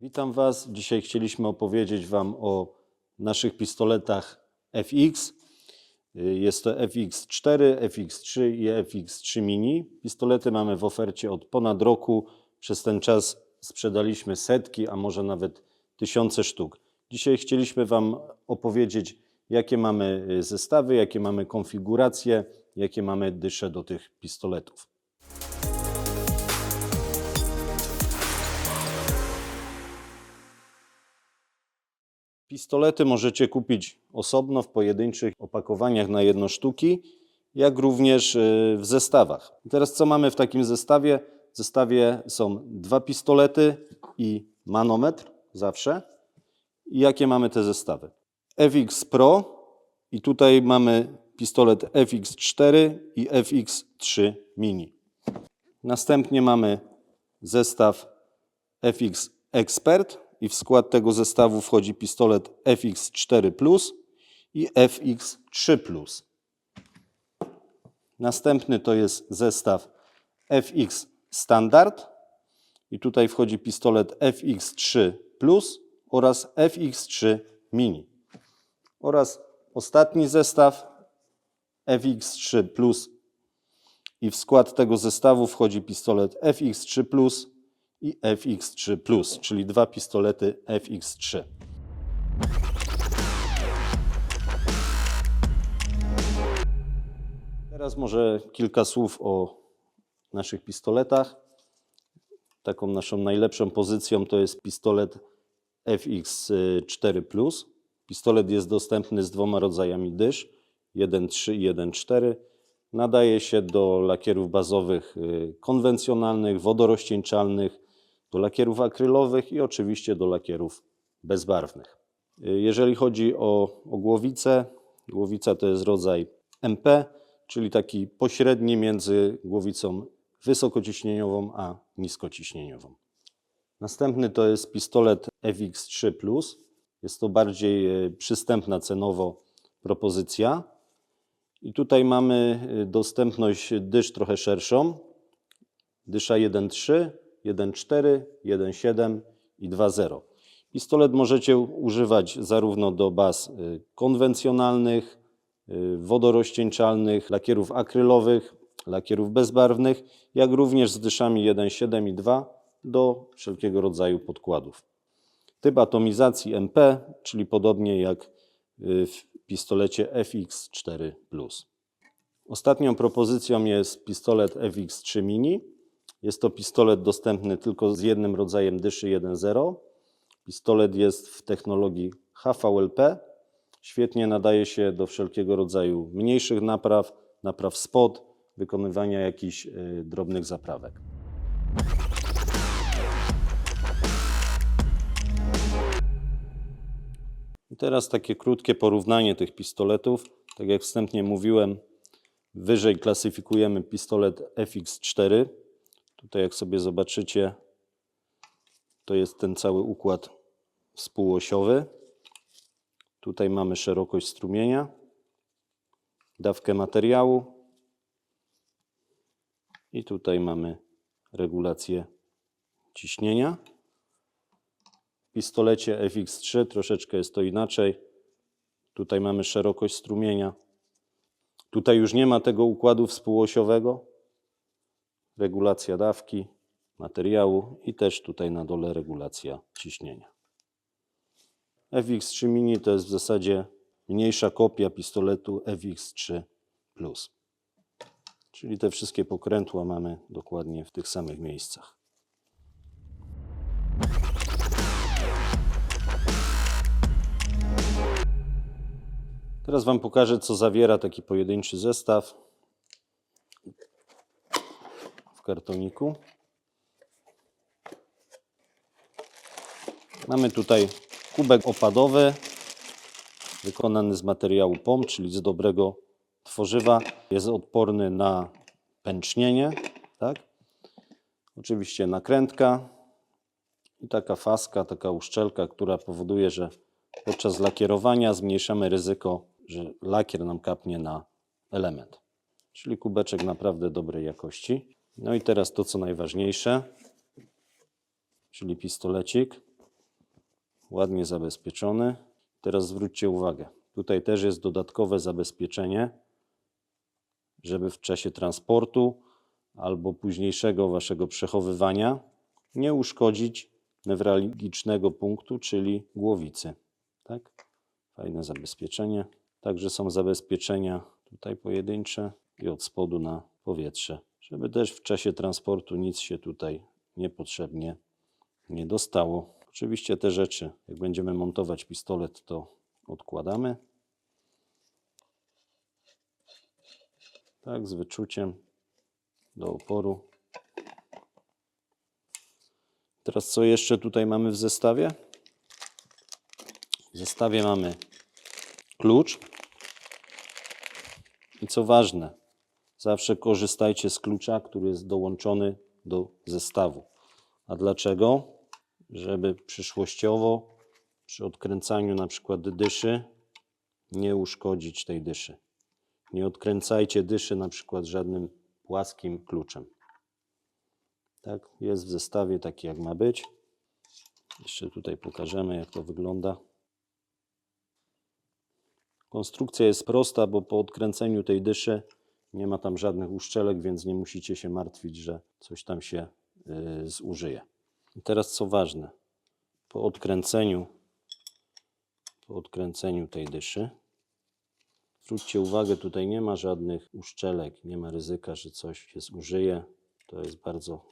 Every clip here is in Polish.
Witam Was. Dzisiaj chcieliśmy opowiedzieć Wam o naszych pistoletach FX. Jest to FX4, FX3 i FX3 Mini. Pistolety mamy w ofercie od ponad roku. Przez ten czas sprzedaliśmy setki, a może nawet tysiące sztuk. Dzisiaj chcieliśmy Wam opowiedzieć, jakie mamy y, zestawy, jakie mamy konfiguracje, jakie mamy dysze do tych pistoletów. Pistolety możecie kupić osobno w pojedynczych opakowaniach na jedno sztuki, jak również y, w zestawach. Teraz co mamy w takim zestawie? W zestawie są dwa pistolety i manometr zawsze. I jakie mamy te zestawy? FX Pro i tutaj mamy pistolet FX4 i FX3 Mini. Następnie mamy zestaw FX Expert i w skład tego zestawu wchodzi pistolet FX4 Plus i FX3 Plus. Następny to jest zestaw FX Standard i tutaj wchodzi pistolet FX3 Plus oraz FX3 Mini. Oraz ostatni zestaw FX3 Plus i w skład tego zestawu wchodzi pistolet FX3 Plus i FX3 Plus, czyli dwa pistolety FX3. Teraz może kilka słów o naszych pistoletach. Taką naszą najlepszą pozycją to jest pistolet FX4 Plus. Pistolet jest dostępny z dwoma rodzajami dysz, 1.3 i 1.4. Nadaje się do lakierów bazowych y, konwencjonalnych, wodorozcieńczalnych, do lakierów akrylowych i oczywiście do lakierów bezbarwnych. Jeżeli chodzi o, o głowicę, głowica to jest rodzaj MP, czyli taki pośredni między głowicą wysokociśnieniową a niskociśnieniową. Następny to jest pistolet FX3 Plus. Jest to bardziej e, przystępna cenowo propozycja. I tutaj mamy e, dostępność dysz trochę szerszą. Dysza 1.3, 1.4, 1.7 i 2.0. Pistolet możecie używać zarówno do baz y, konwencjonalnych, y, wodorozcieńczalnych, lakierów akrylowych, lakierów bezbarwnych, jak również z dyszami 1.7 i 2 do wszelkiego rodzaju podkładów. Typ atomizacji MP, czyli podobnie jak y, w pistolecie FX4 Plus. Ostatnią propozycją jest pistolet FX3 Mini. Jest to pistolet dostępny tylko z jednym rodzajem dyszy 1.0. Pistolet jest w technologii HVLP. Świetnie nadaje się do wszelkiego rodzaju mniejszych napraw, napraw spod, wykonywania jakichś y, drobnych zaprawek. I teraz takie krótkie porównanie tych pistoletów. Tak jak wstępnie mówiłem, wyżej klasyfikujemy pistolet FX4. Tutaj jak sobie zobaczycie, to jest ten cały układ współosiowy. Tutaj mamy szerokość strumienia, dawkę materiału i tutaj mamy regulację ciśnienia. W pistolecie FX3 troszeczkę jest to inaczej. Tutaj mamy szerokość strumienia. Tutaj już nie ma tego układu współosiowego. Regulacja dawki, materiału i też tutaj na dole regulacja ciśnienia. FX3 Mini to jest w zasadzie mniejsza kopia pistoletu FX3 Plus. Czyli te wszystkie pokrętła mamy dokładnie w tych samych miejscach. Teraz Wam pokażę, co zawiera taki pojedynczy zestaw w kartoniku. Mamy tutaj kubek opadowy wykonany z materiału POM, czyli z dobrego tworzywa. Jest odporny na pęcznienie, tak? Oczywiście nakrętka i taka faska, taka uszczelka, która powoduje, że podczas lakierowania zmniejszamy ryzyko, że lakier nam kapnie na element. Czyli kubeczek naprawdę dobrej jakości. No i teraz to, co najważniejsze, czyli pistolecik. ładnie zabezpieczony. Teraz zwróćcie uwagę, tutaj też jest dodatkowe zabezpieczenie, żeby w czasie transportu albo późniejszego waszego przechowywania nie uszkodzić newralgicznego punktu, czyli głowicy. Tak? Fajne zabezpieczenie. Także są zabezpieczenia tutaj pojedyncze i od spodu na powietrze, żeby też w czasie transportu nic się tutaj niepotrzebnie nie dostało. Oczywiście te rzeczy, jak będziemy montować pistolet, to odkładamy. Tak, z wyczuciem do oporu. Teraz co jeszcze tutaj mamy w zestawie? W zestawie mamy klucz. I co ważne, zawsze korzystajcie z klucza, który jest dołączony do zestawu. A dlaczego? Żeby przyszłościowo przy odkręcaniu na przykład dyszy nie uszkodzić tej dyszy. Nie odkręcajcie dyszy na przykład żadnym płaskim kluczem. Tak, jest w zestawie taki jak ma być. Jeszcze tutaj pokażemy jak to wygląda. Konstrukcja jest prosta, bo po odkręceniu tej dyszy nie ma tam żadnych uszczelek, więc nie musicie się martwić, że coś tam się y, zużyje. I teraz co ważne, po odkręceniu, po odkręceniu tej dyszy, zwróćcie uwagę, tutaj nie ma żadnych uszczelek, nie ma ryzyka, że coś się zużyje. To jest bardzo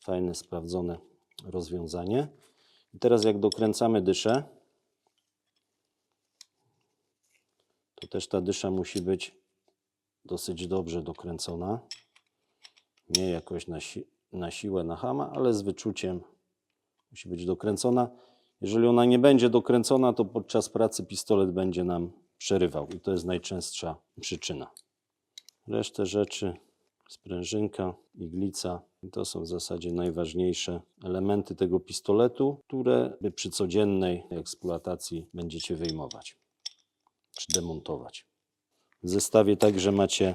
fajne, sprawdzone rozwiązanie. I teraz jak dokręcamy dyszę, to też ta dysza musi być dosyć dobrze dokręcona. Nie jakoś na, si na siłę, na hama, ale z wyczuciem musi być dokręcona. Jeżeli ona nie będzie dokręcona, to podczas pracy pistolet będzie nam przerywał i to jest najczęstsza przyczyna. Resztę rzeczy, sprężynka, iglica, to są w zasadzie najważniejsze elementy tego pistoletu, które przy codziennej eksploatacji będziecie wyjmować czy demontować. W zestawie także macie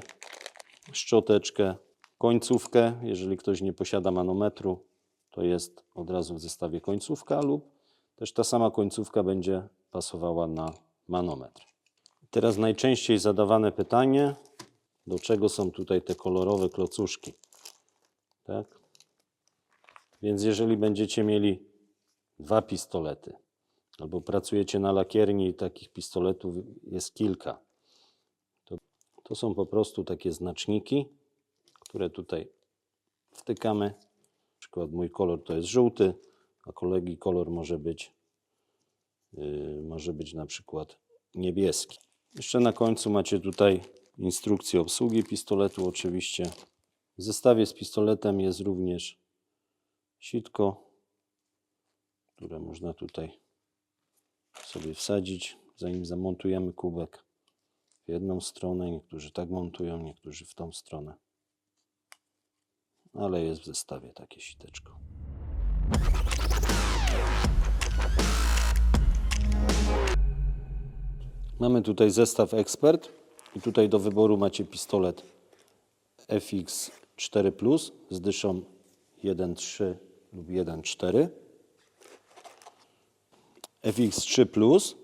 szczoteczkę, końcówkę. Jeżeli ktoś nie posiada manometru, to jest od razu w zestawie końcówka lub też ta sama końcówka będzie pasowała na manometr. Teraz najczęściej zadawane pytanie, do czego są tutaj te kolorowe klocuszki. Tak? Więc jeżeli będziecie mieli dwa pistolety, albo pracujecie na lakierni i takich pistoletów jest kilka, to, są po prostu takie znaczniki, które tutaj wtykamy. Na przykład mój kolor to jest żółty, a kolegi kolor może być, yy, może być na przykład niebieski. Jeszcze na końcu macie tutaj instrukcję obsługi pistoletu oczywiście. W zestawie z pistoletem jest również sitko, które można tutaj sobie wsadzić, zanim zamontujemy kubek w jedną stronę. Niektórzy tak montują, niektórzy w tą stronę. Ale jest w zestawie takie siteczko. Mamy tutaj zestaw Expert i tutaj do wyboru macie pistolet FX4 Plus z dyszą 1.3 lub 1.4. FX3 Plus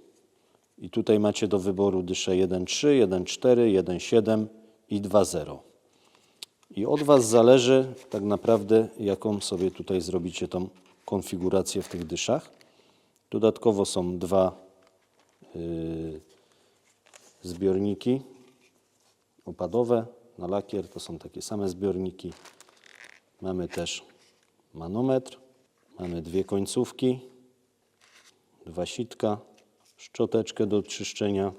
i tutaj macie do wyboru dyszę 1.3, 1.4, 1.7 i 2.0. I od Was zależy tak naprawdę, jaką sobie tutaj zrobicie tą konfigurację w tych dyszach. Dodatkowo są dwa yy, zbiorniki opadowe na lakier. To są takie same zbiorniki. Mamy też manometr, mamy dwie końcówki, dwa sitka, szczoteczkę do czyszczenia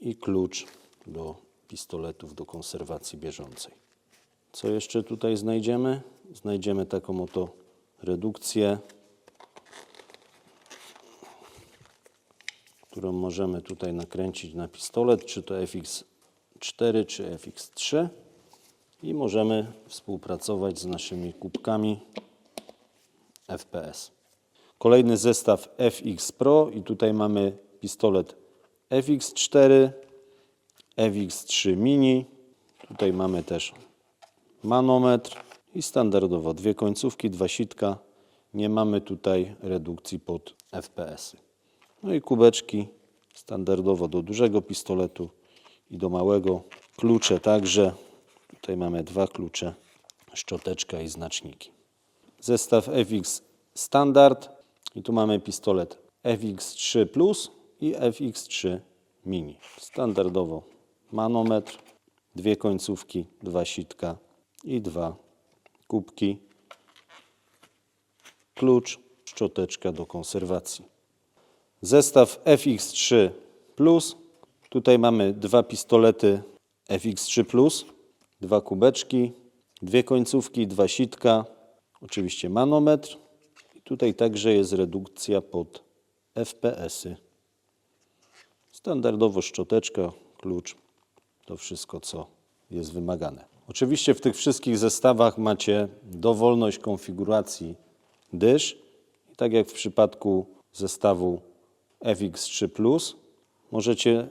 i klucz do pistoletów do konserwacji bieżącej. Co jeszcze tutaj znajdziemy? Znajdziemy taką oto redukcję, którą możemy tutaj nakręcić na pistolet, czy to FX4, czy FX3 i możemy współpracować z naszymi kubkami FPS. Kolejny zestaw FX Pro i tutaj mamy pistolet FX4, FX3 Mini. Tutaj mamy też manometr i standardowo dwie końcówki, dwa sitka, nie mamy tutaj redukcji pod FPS. No i kubeczki standardowo do dużego pistoletu i do małego. Klucze także. Tutaj mamy dwa klucze, szczoteczka i znaczniki. Zestaw FX Standard i tu mamy pistolet FX3 Plus i FX3 Mini. Standardowo manometr, dwie końcówki, dwa sitka i dwa kubki. Klucz, szczoteczka do konserwacji. Zestaw FX3 Plus. Tutaj mamy dwa pistolety FX3 Plus, dwa kubeczki, dwie końcówki, dwa sitka, oczywiście manometr. Tutaj także jest redukcja pod FPS-y. Standardowo szczoteczka, klucz, to wszystko, co jest wymagane. Oczywiście w tych wszystkich zestawach macie dowolność konfiguracji dysz. I tak jak w przypadku zestawu FX3+, możecie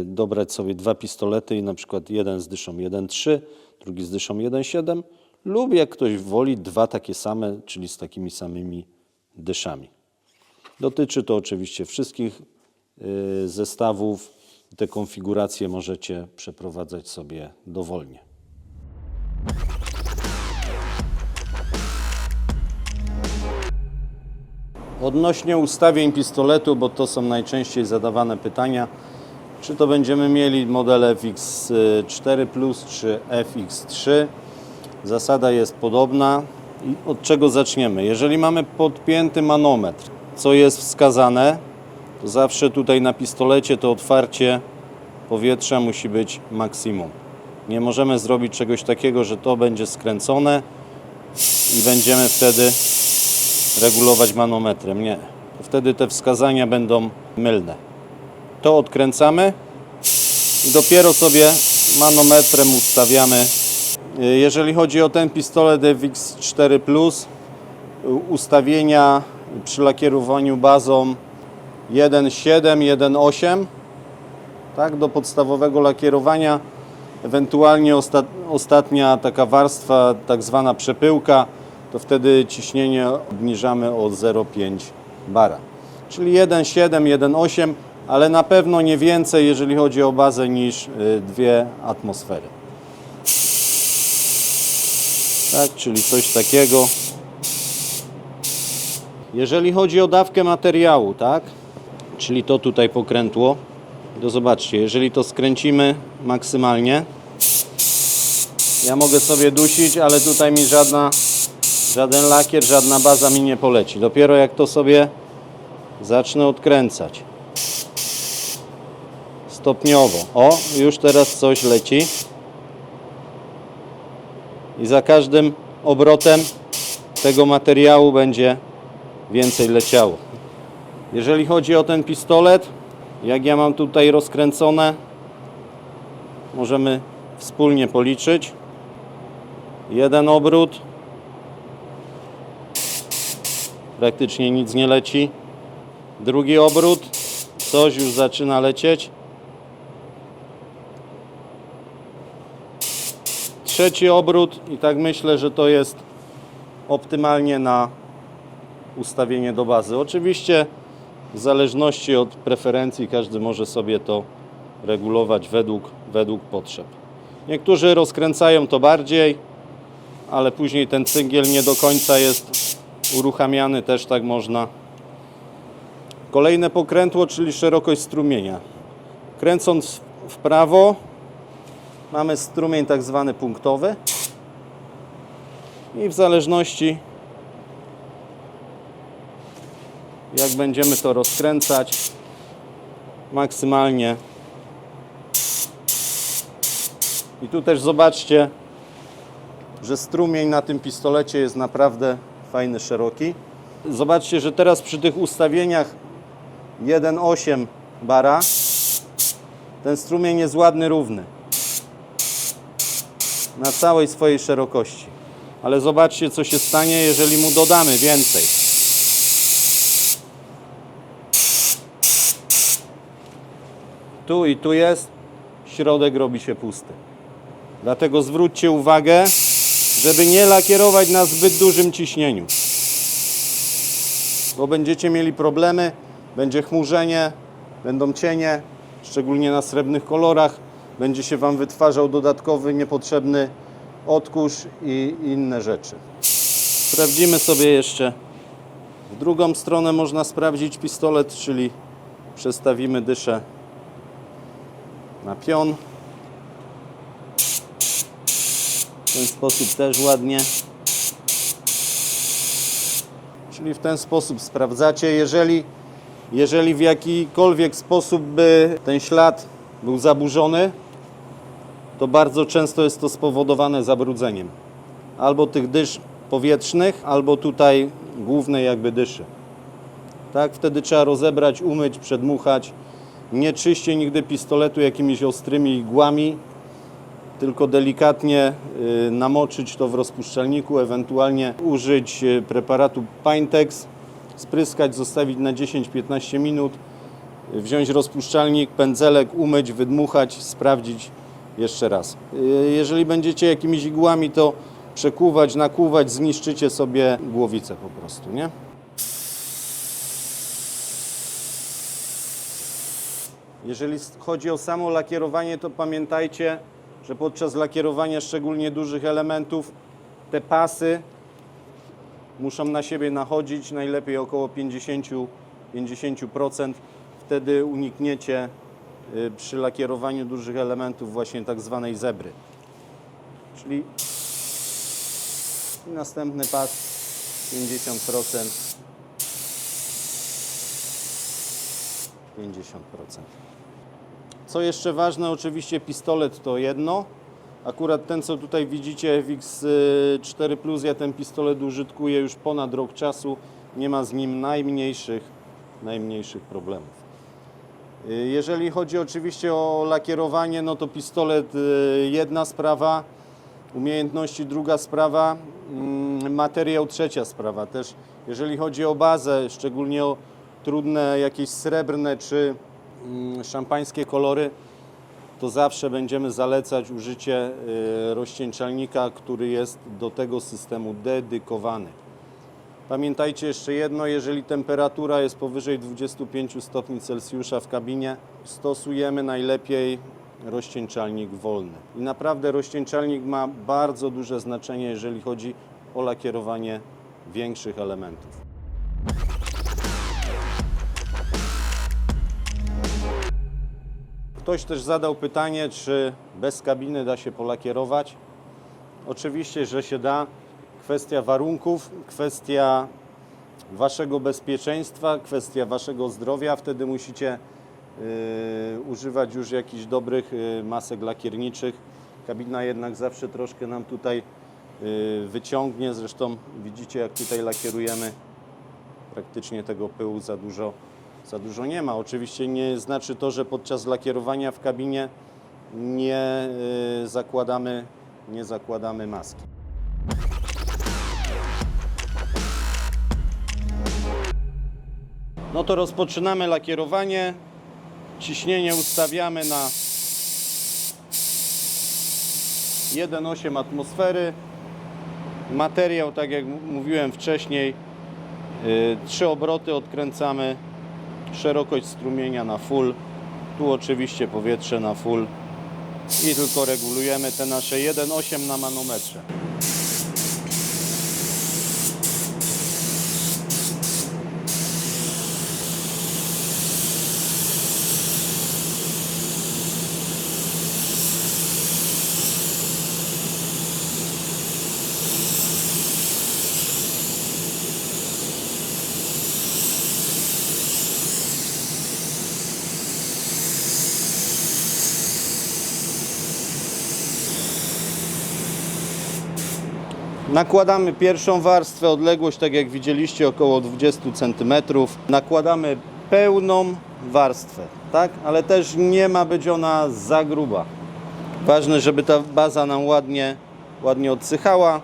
y, dobrać sobie dwa pistolety i na przykład jeden z dyszą 1.3, drugi z dyszą 1.7 lub jak ktoś woli dwa takie same, czyli z takimi samymi dyszami. Dotyczy to oczywiście wszystkich y, zestawów. Te konfiguracje możecie przeprowadzać sobie dowolnie. Odnośnie ustawień pistoletu, bo to są najczęściej zadawane pytania, czy to będziemy mieli model FX4 Plus czy FX3. Zasada jest podobna. Od czego zaczniemy? Jeżeli mamy podpięty manometr, co jest wskazane, to zawsze tutaj na pistolecie to otwarcie powietrza musi być maksimum. Nie możemy zrobić czegoś takiego, że to będzie skręcone i będziemy wtedy regulować manometrem. Nie. Wtedy te wskazania będą mylne. To odkręcamy i dopiero sobie manometrem ustawiamy. Jeżeli chodzi o ten pistolet FX4 Plus, ustawienia przy lakierowaniu bazą 1.7, 1.8 tak, do podstawowego lakierowania, ewentualnie osta ostatnia taka warstwa, tak zwana przepyłka, to wtedy ciśnienie obniżamy o 0,5 bara. Czyli 1,7, 1,8, ale na pewno nie więcej, jeżeli chodzi o bazę, niż y, dwie atmosfery. Tak, czyli coś takiego. Jeżeli chodzi o dawkę materiału, tak, czyli to tutaj pokrętło, to zobaczcie, jeżeli to skręcimy maksymalnie, ja mogę sobie dusić, ale tutaj mi żadna żaden lakier, żadna baza mi nie poleci. Dopiero jak to sobie zacznę odkręcać. Stopniowo. O, już teraz coś leci. I za każdym obrotem tego materiału będzie więcej leciało. Jeżeli chodzi o ten pistolet, jak ja mam tutaj rozkręcone, możemy wspólnie policzyć. Jeden obrót, praktycznie nic nie leci. Drugi obrót, coś już zaczyna lecieć. Trzeci obrót i tak myślę, że to jest optymalnie na ustawienie do bazy. Oczywiście w zależności od preferencji każdy może sobie to regulować według, według potrzeb. Niektórzy rozkręcają to bardziej, ale później ten cyngiel nie do końca jest uruchamiany też tak można. Kolejne pokrętło, czyli szerokość strumienia. Kręcąc w prawo mamy strumień tak zwany punktowy i w zależności jak będziemy to rozkręcać maksymalnie i tu też zobaczcie, że strumień na tym pistolecie jest naprawdę fajny, szeroki. Zobaczcie, że teraz przy tych ustawieniach 1,8 bara ten strumień jest ładny, równy. Na całej swojej szerokości. Ale zobaczcie, co się stanie, jeżeli mu dodamy więcej. Tu i tu jest, środek robi się pusty. Dlatego zwróćcie uwagę, żeby nie lakierować na zbyt dużym ciśnieniu. bo będziecie mieli problemy, będzie chmurzenie, będą cienie, szczególnie na srebrnych kolorach, będzie się Wam wytwarzał dodatkowy, niepotrzebny odkurz i inne rzeczy. Sprawdzimy sobie jeszcze w drugą stronę można sprawdzić pistolet, czyli przestawimy dyszę na pion. W ten sposób też ładnie. Czyli w ten sposób sprawdzacie. Jeżeli, jeżeli w jakikolwiek sposób by ten ślad był zaburzony, to bardzo często jest to spowodowane zabrudzeniem. Albo tych dysz powietrznych, albo tutaj głównej jakby dyszy. Tak, wtedy trzeba rozebrać, umyć, przedmuchać. Nie czyście nigdy pistoletu jakimiś ostrymi igłami, tylko delikatnie y, namoczyć to w rozpuszczalniku, ewentualnie użyć y, preparatu Pintex, spryskać, zostawić na 10-15 minut, wziąć rozpuszczalnik, pędzelek, umyć, wydmuchać, sprawdzić jeszcze raz. Y, Jeżeli będziecie jakimiś igłami, to przekuwać, nakuwać, zniszczycie sobie głowicę po prostu, nie? Jeżeli chodzi o samo lakierowanie, to pamiętajcie, że podczas lakierowania szczególnie dużych elementów te pasy muszą na siebie nachodzić, najlepiej około 50%. 50%. Wtedy unikniecie przy lakierowaniu dużych elementów właśnie tak zwanej zebry. Czyli następny pas 50%. 50%. Co jeszcze ważne, oczywiście pistolet to jedno. Akurat ten, co tutaj widzicie, FX4 Plus, ja ten pistolet użytkuję już ponad rok czasu. Nie ma z nim najmniejszych, najmniejszych problemów. Y, Jeżeli chodzi oczywiście o lakierowanie, no to pistolet y, jedna sprawa, umiejętności druga sprawa, mm, materiał trzecia sprawa. Też jeżeli chodzi o bazę, szczególnie o trudne jakieś srebrne czy mm, szampańskie kolory, to zawsze będziemy zalecać użycie y, rozcieńczalnika, który jest do tego systemu dedykowany. Pamiętajcie jeszcze jedno, jeżeli temperatura jest powyżej 25 stopni Celsjusza w kabinie, stosujemy najlepiej rozcieńczalnik wolny. I naprawdę rozcieńczalnik ma bardzo duże znaczenie, jeżeli chodzi o lakierowanie większych elementów. Ktoś też zadał pytanie, czy bez kabiny da się polakierować. Oczywiście, że się da. Kwestia warunków, kwestia waszego bezpieczeństwa, kwestia waszego zdrowia. Wtedy musicie y, używać już jakichś dobrych y, masek lakierniczych. Kabina jednak zawsze troszkę nam tutaj y, wyciągnie. Zresztą widzicie, jak tutaj lakierujemy, praktycznie tego pyłu za dużo, za dużo nie ma. Oczywiście nie znaczy to, że podczas lakierowania w kabinie nie y, zakładamy, nie zakładamy maski. No to rozpoczynamy lakierowanie. Ciśnienie ustawiamy na 1,8 atmosfery. Materiał, tak jak mówiłem wcześniej, y, trzy obroty odkręcamy. Szerokość strumienia na full. Tu oczywiście powietrze na full. I tylko regulujemy te nasze 1,8 na manometrze. Nakładamy pierwszą warstwę, odległość tak jak widzieliście około 20 cm. Nakładamy pełną warstwę, tak? Ale też nie ma być ona za gruba. Ważne, żeby ta baza nam ładnie, ładnie odsychała.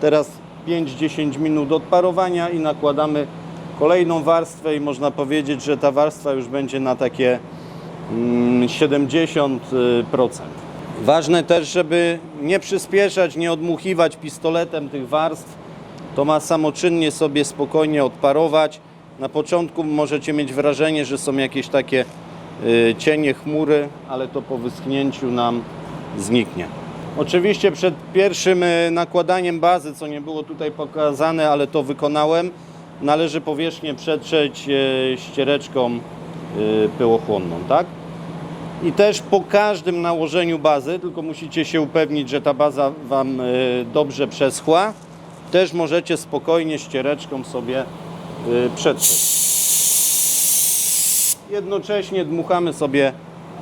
Teraz 5-10 minut odparowania i nakładamy kolejną warstwę i można powiedzieć, że ta warstwa już będzie na takie mm, 70%. Ważne też, żeby nie przyspieszać, nie odmuchiwać pistoletem tych warstw. To ma samoczynnie sobie spokojnie odparować Na początku możecie mieć wrażenie, że są jakieś takie y, cienie, chmury, ale to po wyschnięciu nam zniknie. Oczywiście przed pierwszym y, nakładaniem bazy, co nie było tutaj pokazane, ale to wykonałem, należy powierzchnię przetrzeć y, ściereczką pyłochłonną, tak? I też po każdym nałożeniu bazy, tylko musicie się upewnić, że ta baza Wam y, dobrze przeschła, też możecie spokojnie ściereczką sobie y, przetrzeć. Jednocześnie dmuchamy sobie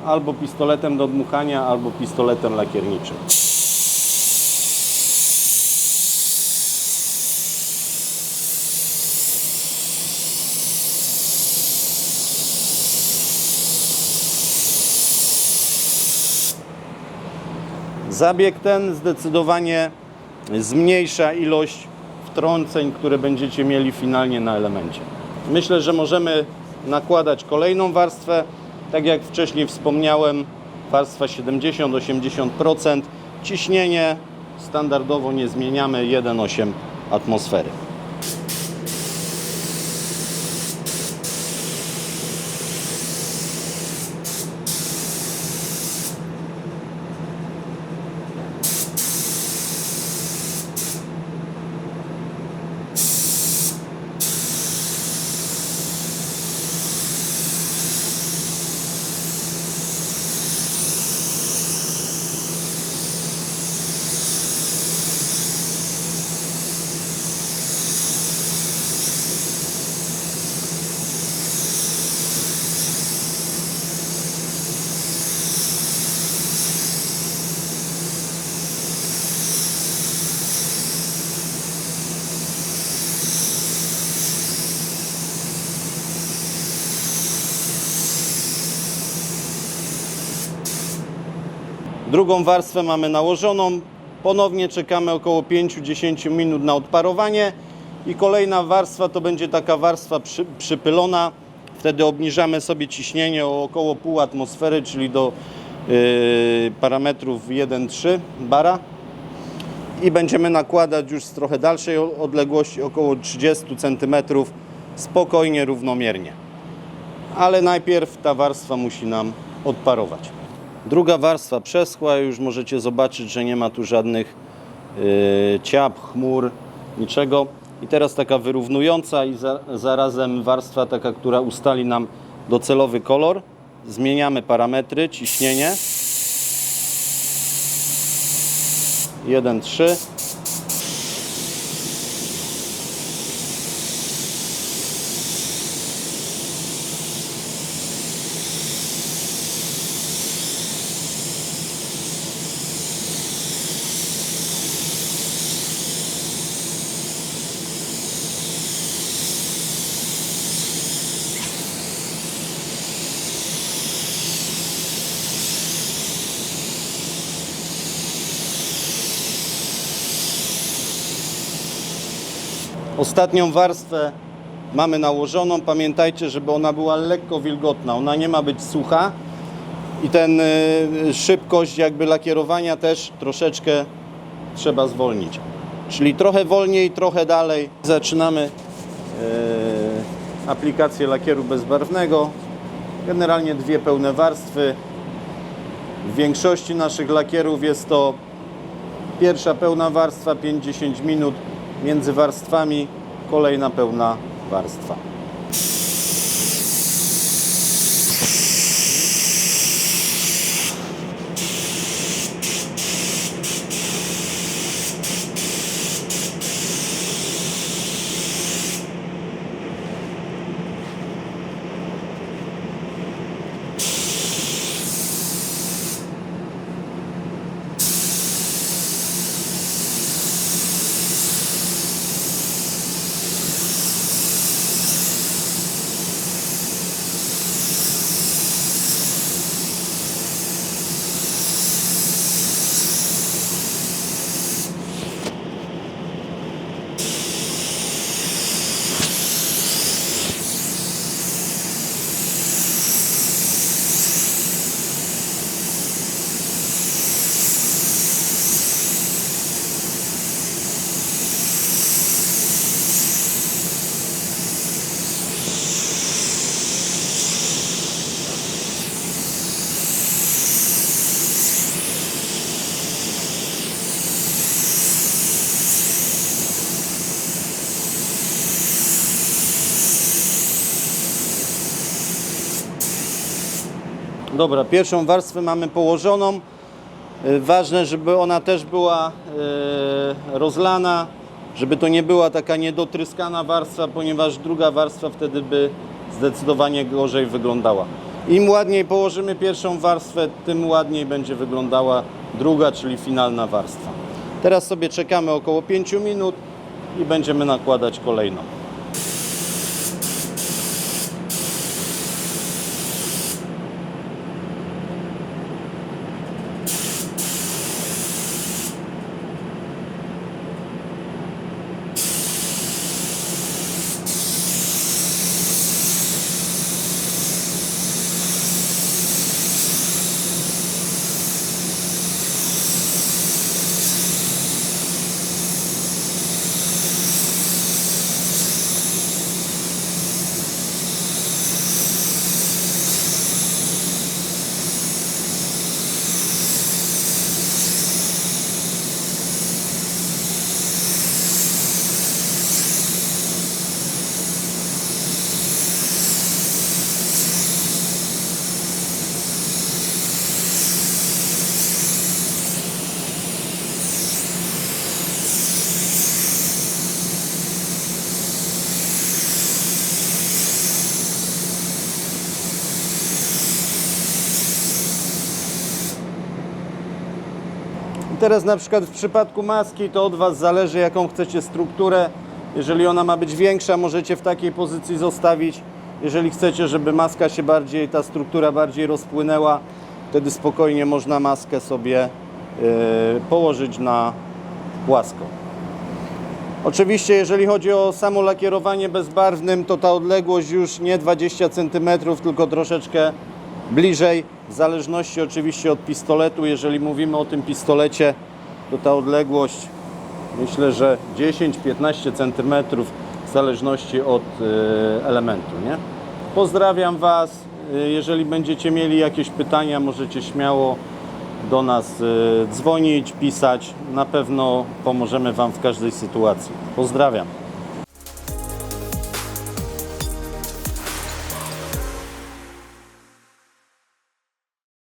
albo pistoletem do dmuchania, albo pistoletem lakierniczym. Zabieg ten zdecydowanie zmniejsza ilość wtrąceń, które będziecie mieli finalnie na elemencie. Myślę, że możemy nakładać kolejną warstwę. Tak jak wcześniej wspomniałem, warstwa 70-80%. Ciśnienie standardowo nie zmieniamy 1,8 atmosfery. Drugą warstwę mamy nałożoną. Ponownie czekamy około 5-10 minut na odparowanie. I kolejna warstwa to będzie taka warstwa przy, przypylona. Wtedy obniżamy sobie ciśnienie o około pół atmosfery, czyli do yy, parametrów 1,3 bara. I będziemy nakładać już z trochę dalszej odległości, około 30 cm, spokojnie, równomiernie ale najpierw ta warstwa musi nam odparować. Druga warstwa przeschła, już możecie zobaczyć, że nie ma tu żadnych yy, ciap, chmur, niczego. I teraz taka wyrównująca i za, zarazem warstwa taka, która ustali nam docelowy kolor. Zmieniamy parametry, ciśnienie. 1,3 Ostatnią warstwę mamy nałożoną. Pamiętajcie, żeby ona była lekko wilgotna. Ona nie ma być sucha. I ten y, szybkość jakby lakierowania też troszeczkę trzeba zwolnić. Czyli trochę wolniej, trochę dalej. Zaczynamy y, aplikację lakieru bezbarwnego. Generalnie dwie pełne warstwy. W większości naszych lakierów jest to Pierwsza pełna warstwa 5-10 minut, między warstwami kolejna pełna warstwa. Dobra, pierwszą warstwę mamy położoną. Y, Ważne, żeby ona też była y, rozlana, żeby to nie była taka niedotryskana warstwa, ponieważ druga warstwa wtedy by zdecydowanie gorzej wyglądała. Im ładniej położymy pierwszą warstwę, tym ładniej będzie wyglądała druga, czyli finalna warstwa. Teraz sobie czekamy około 5 minut i będziemy nakładać kolejną. Teraz na przykład w przypadku maski to od Was zależy jaką chcecie strukturę. Jeżeli ona ma być większa, możecie w takiej pozycji zostawić. Jeżeli chcecie, żeby maska się bardziej, ta struktura bardziej rozpłynęła, wtedy spokojnie można maskę sobie yy, położyć na płasko. Oczywiście, jeżeli chodzi o samo lakierowanie bezbarwnym, to ta odległość już nie 20 cm, tylko troszeczkę bliżej, w zależności oczywiście od pistoletu. Jeżeli mówimy o tym pistolecie, to ta odległość myślę, że 10-15 cm w zależności od e, elementu. Nie? Pozdrawiam Was. E, Jeżeli będziecie mieli jakieś pytania, możecie śmiało do nas e, dzwonić, pisać. Na pewno pomożemy Wam w każdej sytuacji. Pozdrawiam.